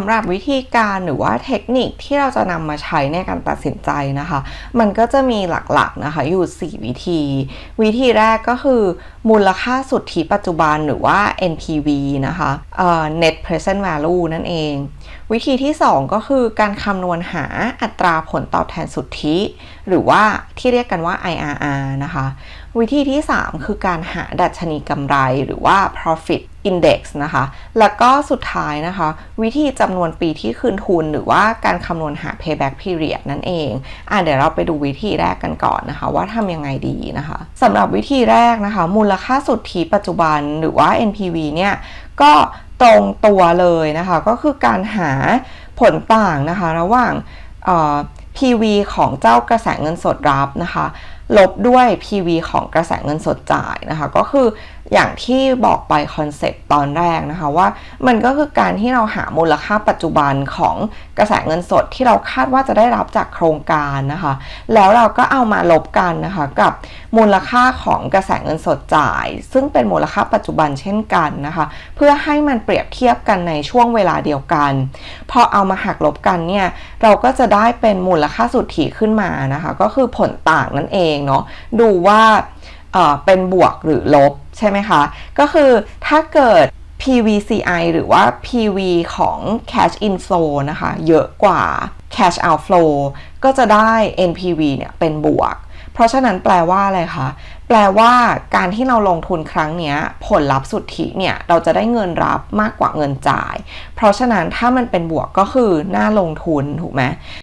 ำหรับวิธีการหรือว่าเทคนิคที่เราจะนำมาใช้ในการตัดสินใจนะคะ มันก็จะมีหลักๆนะคะอยู่ 4 วิธี วิธีแรกก็คือ มูลค่าสุทธิปัจจุบันหรือว่า NPV นะคะเอ่อ Net Present Value นั่นเอง วิธีที่ 2 ก็คือการคำนวณหาอัตราผลตอบแทนสุทธิ หรือว่าที่เรียกกันว่า IRR นะคะ วิธีที่ 3 คือการหาดัชนีกำไรหรือว่า profit index นะคะ แล้วก็สุดท้ายนะคะ วิธีจำนวนปีที่คืนทุน หรือว่าการคำนวณหา payback period นั่นเองอะเดี๋ยวเราไปดูวิธีแรกกันก่อนนะคะ ว่าทำยังไงดีนะคะสำหรับวิธีแรกนะคะ มูลค่าสุทธิปัจจุบันหรือว่า NPV เนี่ยก็ตรงตัวเลยนะคะ ก็คือการหาผลต่างนะคะ ระหว่าง PV ของเจ้ากระแสเงินสดรับนะคะลบด้วย PV ของกระแสเงินสดจ่ายนะคะ ก็คืออย่างที่บอกไปคอนเซ็ปต์ตอนแรกนะคะว่ามันก็คือการที่เราหามูลค่าปัจจุบันของกระแสเงินสดที่เราคาดว่าจะได้รับจากโครงการนะคะ แล้วเราก็เอามาลบกันนะคะกับมูลค่าของกระแสเงินสดจ่าย ซึ่งเป็นมูลค่าปัจจุบันเช่นกันนะคะ เพื่อให้มันเปรียบเทียบกันในช่วงเวลาเดียวกันพอเอามาหักลบกันเนี่ยเราก็จะได้เป็นมูลค่าสุทธิขึ้นมานะคะ ก็คือผลต่างนั่นเองเนาะดูว่าเป็นบวกหรือลบใช่ไหมคะ ก็คือถ้าเกิด PVCI หรือว่า PV ของ cash inflow นะคะ เยอะกว่า cash outflow ก็จะได้ NPV เนี่ยเป็นบวก เพราะฉะนั้นแปลว่าอะไรคะ แปลว่าการที่เราลงทุนครั้งนี้ผลลัพธ์สุทธิเนี่ย เราจะได้เงินรับมากกว่าเงินจ่าย เพราะฉะนั้นถ้ามันเป็นบวกก็คือน่าลงทุนถูกไหม